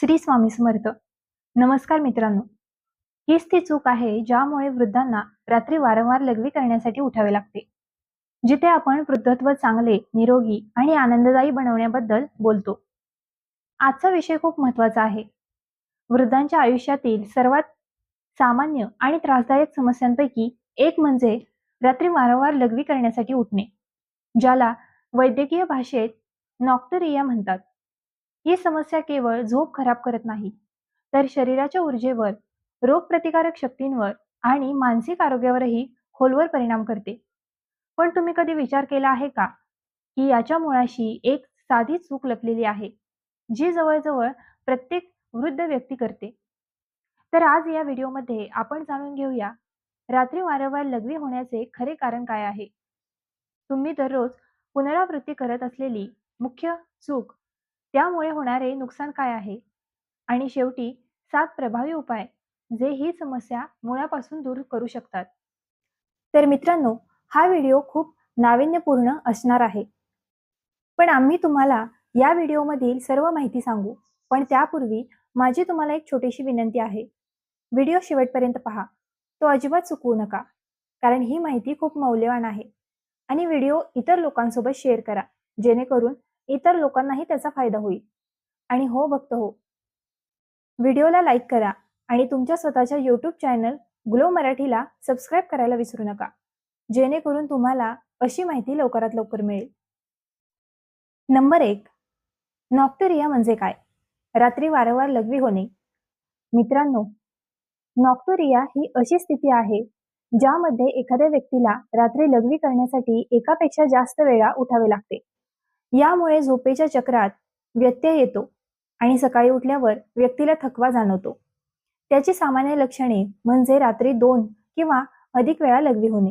श्री स्वामी समर्थ. नमस्कार मित्रांनो. हीच ती चूक आहे ज्यामुळे वृद्धांना रात्री वारंवार लघवी करण्यासाठी उठावे लागते. जिथे आपण वृद्धत्व चांगले निरोगी आणि आनंददायी बनवण्याबद्दल बोलतो. आजचा विषय खूप महत्त्वाचा आहे. वृद्धांच्या आयुष्यातील सर्वात सामान्य आणि त्रासदायक समस्यांपैकी एक म्हणजे रात्री वारंवार लघवी करण्यासाठी उठणे ज्याला वैद्यकीय भाषेत नॉक्टरिया म्हणतात. ही समस्या केवळ झोप खराब करत नाही तर शरीराच्या ऊर्जेवर रोगप्रतिकारक शक्तींवर आणि मानसिक आरोग्यावरही खोलवर परिणाम करते. पण तुम्ही कधी विचार केला आहे का की याच्या मुळाशी एक साधी चूक लपलेली आहे जी जवळजवळ प्रत्येक वृद्ध व्यक्ती करते? तर आज या व्हिडिओमध्ये आपण जाणून घेऊया रात्री वारंवार लघवी होण्याचे खरे कारण काय आहे? तुम्ही दररोज पुनरावृत्ती करत असलेली मुख्य चूक त्यामुळे होणारे नुकसान काय आहे? आणि शेवटी सात प्रभावी उपाय जे ही समस्या मुळापासून दूर करू शकतात. तर मित्रांनो हा व्हिडिओ खूप नाविन्यपूर्ण असणार आहे. पण आम्ही तुम्हाला या व्हिडिओमधील सर्व माहिती सांगू. पण त्यापूर्वी माझी तुम्हाला एक छोटीशी विनंती आहे. व्हिडिओ शेवटपर्यंत पहा. तो अजिबात चुकवू नका. कारण ही माहिती खूप मौल्यवान आहे. आणि व्हिडिओ इतर लोकांसोबत शेअर करा. जेणेकरून इतर लोकांनाही त्याचा फायदा होईल. आणि हो भक्त हो. व्हिडिओला लाईक करा आणि तुमच्या स्वतःच्या यूट्यूब चॅनल ग्लो मराठीला सबस्क्राईब करायला विसरू नका. जेणेकरून तुम्हाला अशी माहिती लवकरात लवकर मिळेल. नंबर एक. नॉक्टरिया म्हणजे काय? रात्री वारंवार लघवी होणे. मित्रांनो नॉक्टोरिया ही अशी स्थिती आहे ज्यामध्ये एखाद्या व्यक्तीला रात्री लघवी करण्यासाठी एकापेक्षा जास्त वेळा उठावे लागते. यामुळे झोपेच्या चक्रात व्यत्यय येतो आणि सकाळी उठल्यावर व्यक्तीला थकवा जाणवतो. त्याची सामान्य लक्षणे म्हणजे रात्री दोन किंवा अधिक वेळा लघवी होणे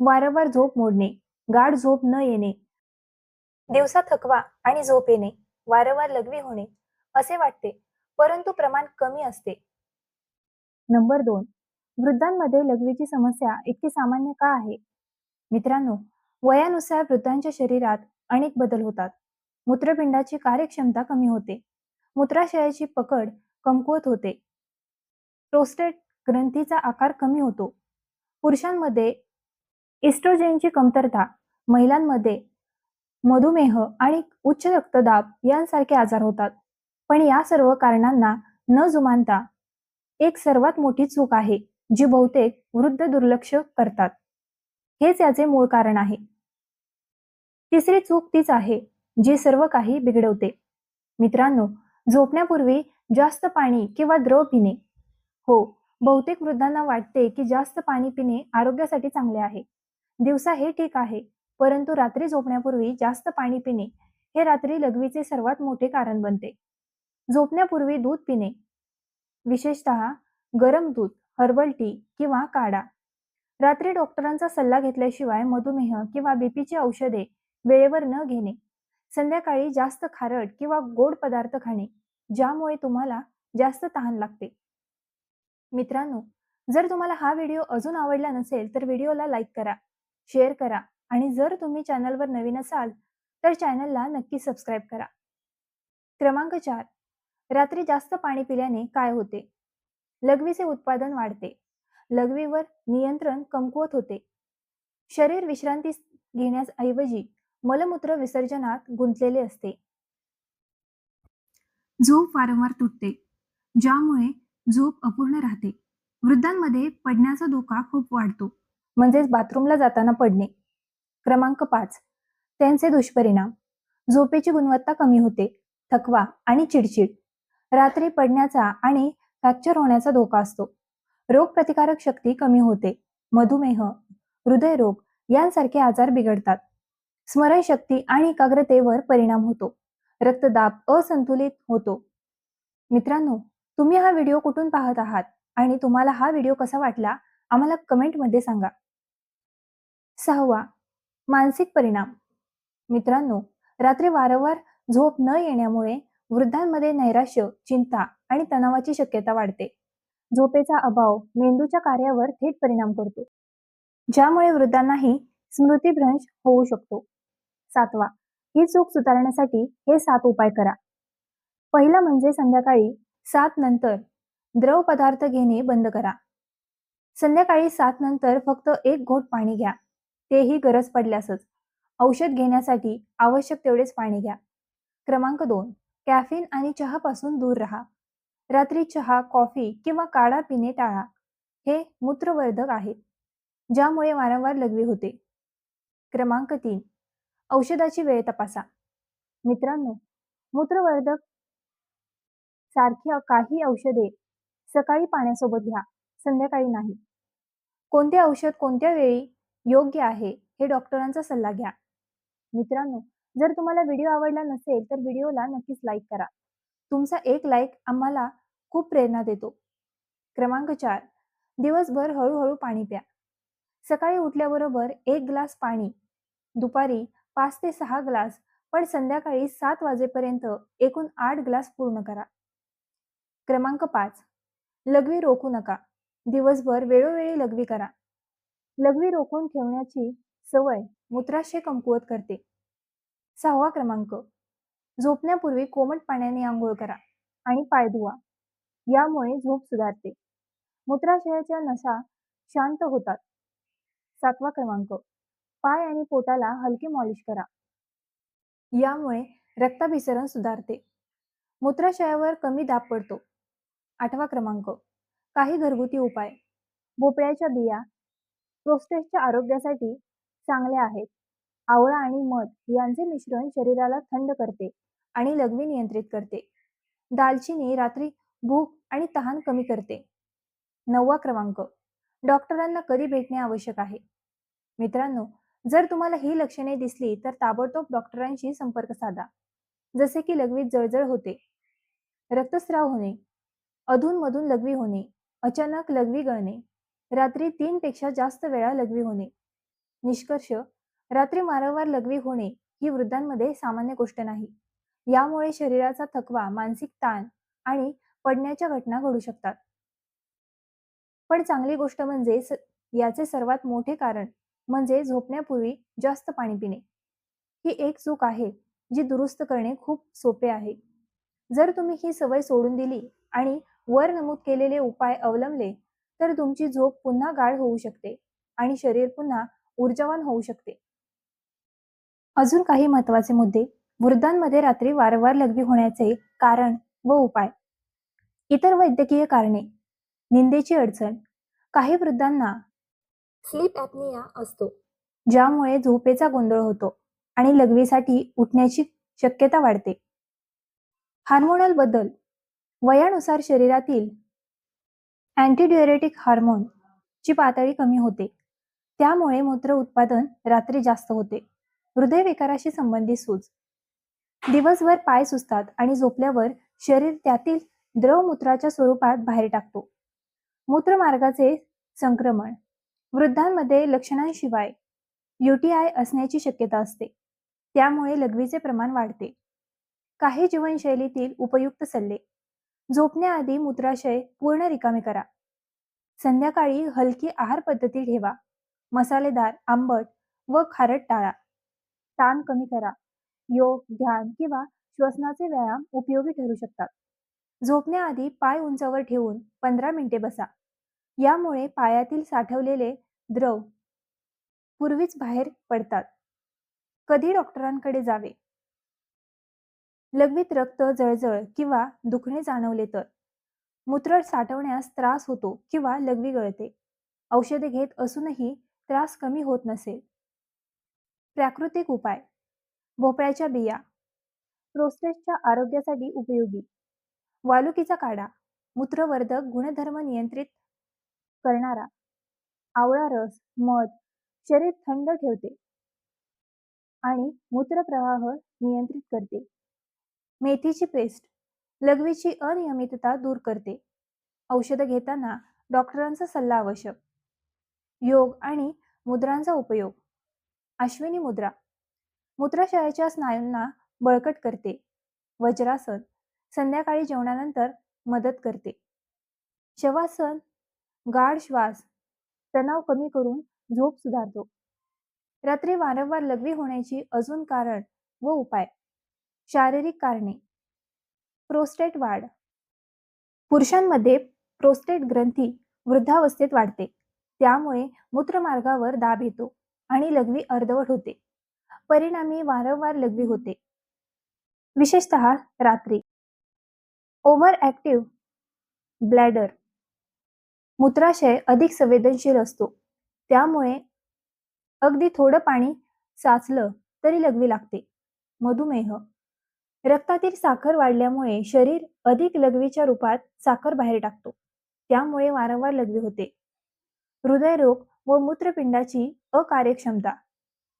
वारंवार झोप मोडणे गाढ झोप न येणे दिवसा थकवा आणि झोप येणे वारंवार लघवी होणे असे वाटते परंतु प्रमाण कमी असते. नंबर दोन वृद्धांमध्ये लघवीची समस्या इतकी सामान्य का आहे? मित्रांनो वयानुसार वृद्धांच्या शरीरात अनेक बदल होतात. मूत्रपिंडाची कार्यक्षमता कमी होते. मूत्राशयाची पकड कमकुवत होते. प्रोस्टेट ग्रंथीचा आकार कमी होतो. पुरुषांमध्ये इस्ट्रोजेनची कमतरता महिलांमध्ये मधुमेह आणि उच्च रक्तदाब यांसारखे आजार होतात. पण या सर्व कारणांना न जुमानता एक सर्वात मोठी चूक आहे जी बहुतेक वृद्ध दुर्लक्ष करतात. हेच याचे मूळ कारण आहे. तिसरी चूक तीच आहे जी सर्व काही बिघडवते. मित्रांनो झोपण्यापूर्वी जास्त पाणी किंवा द्रव पिणे. हो बहुतेक वृद्धांना वाटते की जास्त पाणी पिणे आरोग्यासाठी चांगले आहे. दिवसा हे ठीक आहे परंतु रात्री झोपण्यापूर्वी जास्त पाणी पिणे हे रात्री लघवीचे सर्वात मोठे कारण बनते. झोपण्यापूर्वी दूध पिणे. विशेषतः गरम दूध हर्बल टी किंवा काढा. रात्री डॉक्टरांचा सल्ला घेतल्याशिवाय मधुमेह किंवा बीपीची औषधे वेळेवर न घेणे संध्याकाळी जास्त खारट किंवा गोड पदार्थ खाणे ज्यामुळे तुम्हाला जास्त तहान लागते. मित्रांनो जर तुम्हाला हा व्हिडिओ अजून आवडला नसेल तर व्हिडिओला लाईक करा शेअर करा आणि जर तुम्ही चॅनलवर नवीन असाल तर चॅनलला नक्की सबस्क्राईब करा. क्रमांक चार रात्री जास्त पाणी पिल्याने काय होते? लघवीचे उत्पादन वाढते. लघवीवर नियंत्रण कमकुवत होते. शरीर विश्रांती घेण्याऐवजी मलमूत्र विसर्जनात गुंतलेले असते. झोप वारंवार तुटते ज्यामुळे झोप अपूर्ण राहते. वृद्धांमध्ये पडण्याचा धोका खूप वाढतो. म्हणजेच बाथरूमला जाताना पडणे. क्रमांक पाच. त्यांचे दुष्परिणाम. झोपेची गुणवत्ता कमी होते थकवा आणि चिडचिड. रात्री पडण्याचा आणि फ्रॅक्चर होण्याचा धोका असतो. रोगप्रतिकारक शक्ती कमी होते. मधुमेह हृदयरोग यांसारखे आजार बिघडतात. स्मरणशक्ती आणि एकाग्रतेवर परिणाम होतो. रक्तदाब असंतुलित होतो. मित्रांनो तुम्ही हा व्हिडिओ कुठून पाहत आहात आणि तुम्हाला हा व्हिडिओ कसा वाटला आम्हाला कमेंटमध्ये सांगा. सहावा मानसिक परिणाम. मित्रांनो रात्री वारंवार झोप न येण्यामुळे वृद्धांमध्ये नैराश्य चिंता आणि तणावाची शक्यता वाढते. झोपेचा अभाव मेंदूच्या कार्यावर थेट परिणाम करतो. ज्यामुळे वृद्धांनाही स्मृतीभ्रंश होऊ शकतो. सातवा. ही चूक सुधारण्यासाठी हे सात उपाय करा. पहिलं म्हणजे संध्याकाळी सात नंतर द्रव पदार्थ घेणे बंद करा. संध्याकाळी सात नंतर फक्त एक घोट पाणी घ्या. तेही गरज पडल्यासच. औषध घेण्यासाठी आवश्यक तेवढेच पाणी घ्या. क्रमांक दोन. कॅफिन आणि चहापासून दूर राहा. रात्री चहा कॉफी किंवा काढा पिणे टाळा. हे मूत्रवर्धक आहे. ज्यामुळे वारंवार लघवी होते. क्रमांक तीन. औषधाची वेळ तपासा. मित्रांनो मूत्रवर्धक सारख्या काही औषधे सकाळी पाण्यासोबत घ्या संध्याकाळी नाही. कोणते औषध कोणत्या वेळी योग्य आहे हे डॉक्टरांचा सल्ला घ्या. मित्रांनो जर तुम्हाला व्हिडिओ आवडला नसेल तर व्हिडिओला नक्कीच लाईक करा. तुमचा एक लाईक आम्हाला खूप प्रेरणा देतो. क्रमांक चार दिवसभर हळूहळू पाणी प्या. सकाळी उठल्याबरोबर एक ग्लास पाणी दुपारी पाच ते सहा ग्लास पण संध्याकाळी सात वाजेपर्यंत एकूण आठ ग्लास पूर्ण करा. क्रमांक पाच. लघवी रोखू नका. दिवसभर वेळोवेळी लघवी करा. लघवी रोखून ठेवण्याची सवय मूत्राशय कमकुवत करते. सहावा क्रमांक. झोपण्यापूर्वी कोमट पाण्याने आंघोळ करा आणि पाय धुवा. यामुळे झोप सुधारते. मूत्राशयाच्या नसा शांत होतात. सातवा क्रमांक. पाय आणि पोटाला हलके मॉलिश करा. यामुळे रक्ताभिसरण सुधारते. मूत्राशयावर कमी दाब पडतो. आठवा क्रमांक. काही घरगुती उपाय. भोपळ्याच्या बिया. प्रोस्टेटच्या आरोग्यासाठी चांगल्या आहेत. आवळा आणि मध यांचे मिश्रण शरीराला थंड करते आणि लघवी नियंत्रित करते. दालचिनी रात्री भूक आणि तहान कमी करते. नववा क्रमांक. डॉक्टरांना कधी भेटणे आवश्यक आहे? मित्रांनो जर तुम्हाला ही लक्षणे दिसली तर ताबडतोब डॉक्टरांशी संपर्क साधा. जसे की लघवीत जळजळ होते रक्तस्राव होणे अधूनमधून लघवी होणे अचानक लघवी गळणे रात्री तीन पेक्षा जास्त वेळा लघवी होणे निष्कर्ष रात्री वारंवार लघवी होणे ही वृद्धांमध्ये सामान्य गोष्ट नाही. यामुळे शरीराचा थकवा मानसिक ताण आणि पडण्याच्या घटना घडू शकतात. पण चांगली गोष्ट म्हणजे याचे सर्वात मोठे कारण म्हणजे झोपण्यापूर्वी जास्त पाणी पिणे. ही एक चूक आहे जी दुरुस्त करणे खूप सोपे आहे. जर तुम्ही ही सवय सोडून दिली आणि वर नमूद केलेले उपाय अवलंबले तर तुमची झोप पुन्हा गाढ होऊ शकते आणि शरीर पुन्हा ऊर्जावान होऊ शकते. अजून काही महत्त्वाचे मुद्दे वृद्धांमध्ये रात्री वारंवार लघवी होण्याचे कारण व उपाय. इतर वैद्यकीय कारणे. निंदेची अडचण. काही वृद्धांना स्लीप ॲपनिया असतो. ज्यामुळे झोपेचा गोंधळ होतो आणि लघवीसाठी उठण्याची शक्यता वाढते. हार्मोनल बदल. वयानुसार शरीरातील अँटीड्युरेटिक हार्मोन ची पातळी कमी होते. त्यामुळे मूत्र उत्पादन रात्री जास्त होते. हृदयविकाराशी संबंधित सूज. दिवसभर पाय सुचतात आणि झोपल्यावर शरीर त्यातील द्रवमूत्राच्या स्वरूपात बाहेर टाकतो. मूत्रमार्गाचे संक्रमण. वृद्धांमध्ये लक्षणांशिवाय युटीआय असण्याची शक्यता असते. त्यामुळे लघवीचे प्रमाण वाढते. काही जीवनशैलीतील उपयुक्त सल्ले. झोपण्याआधी मूत्राशय पूर्ण रिकामे करा. संध्याकाळी हलकी आहार पद्धती ठेवा. मसालेदार आंबट व खारट टाळा. ताण कमी करा. योग ध्यान किंवा श्वसनाचे व्यायाम उपयोगी ठरू शकतात. झोपण्याआधी पाय उंचावर ठेवून पंधरा मिनिटे बसा. यामुळे पायातील साठवलेले द्रव पूर्वीच बाहेर पडतात. कधी डॉक्टरांकडे जावे? लघवीत रक्त जळजळ किंवा दुखणे जाणवले तर? मूत्र साठवण्यास त्रास होतो किंवा लघवी गळते. औषधे घेत असूनही त्रास कमी होत नसेल. प्राकृतिक उपाय. भोपळ्याच्या बिया. प्रोस्टेटच्या आरोग्यासाठी उपयोगी. वालुकीचा काढा. मूत्रवर्धक गुणधर्म नियंत्रित करणारा. आवळा रस मध शरीर थंड ठेवते. आणि मूत्रप्रवाह नियंत्रित करते. मेथीची पेस्ट लघवीची अनियमितता दूर करते. औषधं घेताना डॉक्टरांचा सल्ला आवश्यक. योग आणि मुद्रांचा उपयोग. अश्विनी मुद्रा मूत्राशयाच्या स्नायूंना बळकट करते. वज्रासन संध्याकाळी जेवणानंतर मदत करते. शवासन गाढ श्वास तणाव कमी करून झोप सुधारतो. रात्री वारंवार लघवी होण्याची अजून कारण व उपाय. शारीरिक कारणे. प्रोस्टेट वाढ. पुरुषांमध्ये प्रोस्टेट ग्रंथी वृद्धावस्थेत वाढते. त्यामुळे मूत्रमार्गावर दाब येतो आणि लघवी अर्धवट होते. परिणामी वारंवार लघवी होते. विशेषतः रात्री. Overactive bladder. मूत्राशय अधिक संवेदनशील असतो. त्यामुळे अगदी थोडं पाणी साचलं तरी लघवी लागते. मधुमेह. रक्तातील साखर वाढल्यामुळे शरीर अधिक लघवीच्या रूपात साखर बाहेर टाकतो. त्यामुळे वारंवार लघवी होते. हृदयरोग व मूत्रपिंडाची अकार्यक्षमता.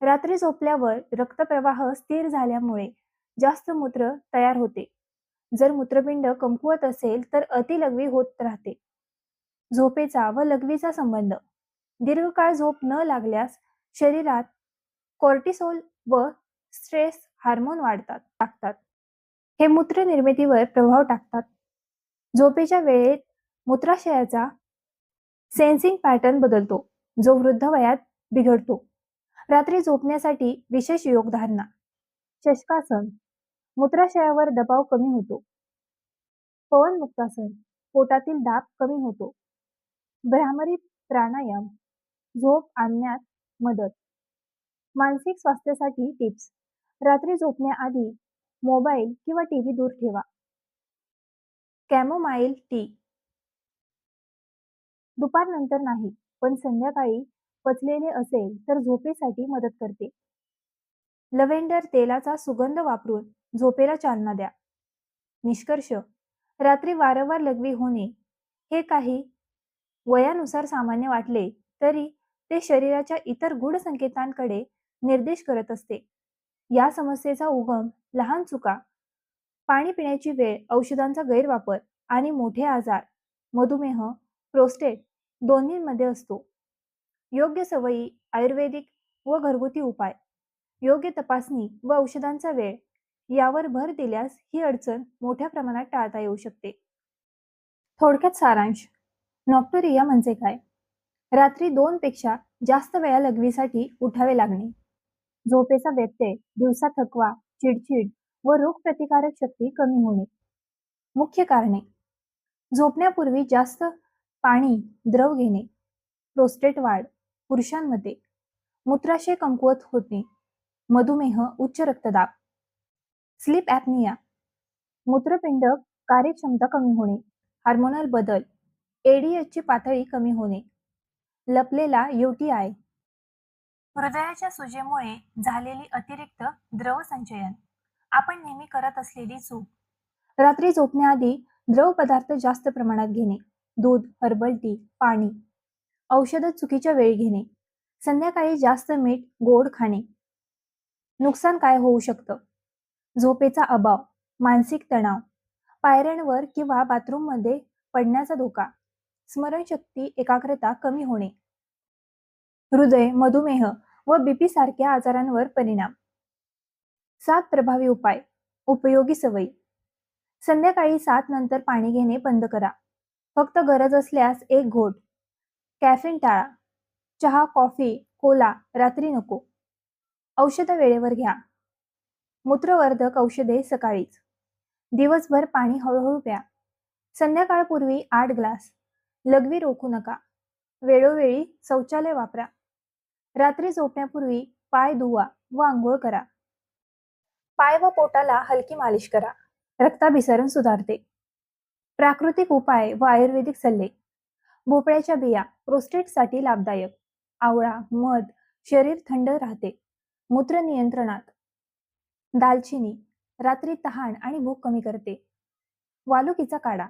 रात्री झोपल्यावर रक्तप्रवाह स्थिर झाल्यामुळे जास्त मूत्र तयार होते. जर मूत्रपिंड कमकुवत असेल तर अतिलघवी होत राहते. झोपेचा व लघवीचा संबंध. दीर्घकाळ झोप न लागल्यास शरीरात कॉर्टिसोल व स्ट्रेस हार्मोन वाढतात टाकतात. हे मूत्र निर्मितीवर प्रभाव टाकतात. झोपेच्या वेळेत मूत्राशयाचा सेन्सिंग पॅटर्न बदलतो जो वृद्ध वयात बिघडतो. रात्री झोपण्यासाठी विशेष योगधारणा. शशकासन. मूत्राशयावर दबाव कमी होतो. पवन मुक्तासन पोटातील दाब कमी होतो. भ्रामरी प्राणायाम झोप आणण्यात मदत. मानसिक स्वास्थ्यासाठी टिप्स. रात्री झोपण्याआधी मोबाईल किंवा टीव्ही दूर ठेवा. Chamomile tea. दुपारनंतर नाही पण संध्याकाळी पचलेले असेल तर झोपेसाठी मदत करते. लव्हेंडर तेलाचा सुगंध वापरून झोपेला चालना द्या. निष्कर्ष. रात्री वारंवार लघवी होणे हे काही वयानुसार सामान्य वाटले तरी ते शरीराच्या इतर गूढ संकेतांकडे निर्देश करत असते. या समस्येचा उगम लहान चुका पाणी पिण्याची वेळ औषधांचा गैरवापर आणि मोठे आजार मधुमेह प्रोस्टेट दोन्हीमध्ये असतो. योग्य सवयी आयुर्वेदिक व घरगुती उपाय योग्य तपासणी व औषधांचा वेळ यावर भर दिल्यास ही अडचण मोठ्या प्रमाणात टाळता येऊ शकते. थोडक्यात सारांश. नॉक्टोरिया म्हणजे काय? रात्री दोन पेक्षा जास्त वेळा लघवीसाठी उठावे लागणे. झोपेचा व्यत्यय दिवसा थकवा चिडचिड व रोगप्रतिकारक शक्ती कमी होणे. मुख्य कारणे. झोपण्यापूर्वी जास्त पाणी द्रव घेणे. प्रोस्टेट वाढ पुरुषांमध्ये. मूत्राशय कमकुवत होते. मधुमेह उच्च रक्तदाब. स्लीप ॲपनिया मूत्रपिंड कार्यक्षमता कमी होणे. हार्मोनल बदल. एडीएचची पातळी कमी होणे. लपलेला यूटीआय हृदयाच्या सुजेमुळे झालेली अतिरिक्त द्रव संचयन आपण नेहमी करत असलेली चूक रात्री झोपण्याआधी द्रव पदार्थ जास्त प्रमाणात घेणे. दूध हर्बल टी पाणी. औषध चुकीच्या वेळी घेणे. संध्याकाळी जास्त मीठ गोड खाणे. नुकसान काय होऊ शकतं? झोपेचा अभाव मानसिक तणाव. पायऱ्यांवर किंवा बाथरूममध्ये पडण्याचा धोका. स्मरणशक्ती एकाग्रता कमी होणे. हृदय मधुमेह व बीपी सारख्या आजारांवर परिणाम. सात प्रभावी उपाय. उपयोगी सवयी. संध्याकाळी सात नंतर पाणी घेणे बंद करा. फक्त गरज असल्यास एक घोट. कॅफिन टाळा. चहा कॉफी कोला रात्री नको. औषधं वेळेवर घ्या. मूत्रवर्धक औषधे सकाळीच. दिवसभर पाणी हळूहळू प्या. संध्याकाळपूर्वी आठ ग्लास. लघवी रोखू नका. वेळोवेळी शौचालय वापरा. रात्री झोपण्यापूर्वी पाय धुवा व आंघोळ करा. पाय व पोटाला हलकी मालिश करा. रक्ताभिसरण सुधारते. प्राकृतिक उपाय व आयुर्वेदिक सल्ले. भोपळ्याच्या बिया प्रोस्टेटसाठी लाभदायक. आवळा मध शरीर थंड राहते. मूत्र नियंत्रणात. दालचिनी रात्री तहान आणि भूक कमी करते. वालुकीचा काढा.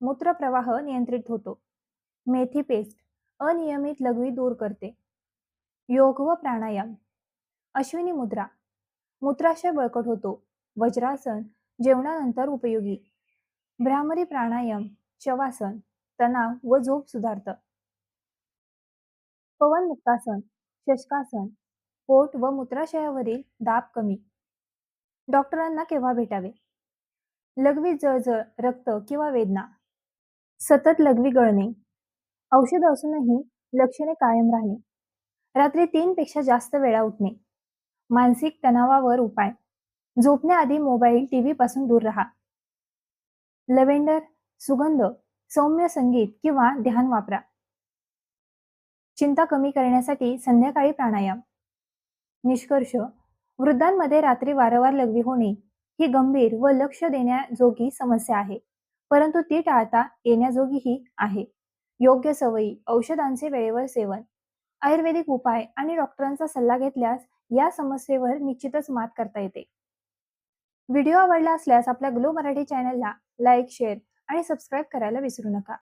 मूत्रप्रवाह नियंत्रित होतो. मेथी पेस्ट अनियमित लघवी दूर करते. योग व प्राणायाम. अश्विनी मुद्रा. मूत्राशय बळकट होतो. वज्रासन जेवणानंतर उपयोगी. भ्रामरी प्राणायाम शवासन तणाव व झोप सुधारतं. पवन मुक्तासन शशकासन पोट व मूत्राशयावरील दाब कमी. डॉक्टरांना केव्हा भेटावे? लघवी जळजळ रक्त किंवा वेदना. सतत लघवी गळणे. औषध असूनही लक्षणे कायम राहणे. रात्री तीन पेक्षा जास्त वेळा उठणे. मानसिक तणावावर उपाय. झोपण्याआधी मोबाईल टीव्ही पासून दूर राहा. लव्हेंडर सुगंध सौम्य संगीत किंवा ध्यान वापरा. चिंता कमी करण्यासाठी संध्याकाळी प्राणायाम. निष्कर्ष. वृद्धांमध्ये रात्री वारंवार लघवी होणे ही गंभीर व लक्ष देण्याजोगी समस्या आहे. परंतु ती टाळता येण्याजोगीही आहे. योग्य सवयी औषधांचे वेळेवर सेवन. आयुर्वेदिक उपाय आणि डॉक्टरांचा सल्ला घेतल्यास या समस्येवर निश्चितच मात करता येते. व्हिडिओ आवडला असल्यास आपल्या ग्लो मराठी चॅनलला लाईक शेअर आणि सबस्क्राईब करायला विसरू नका.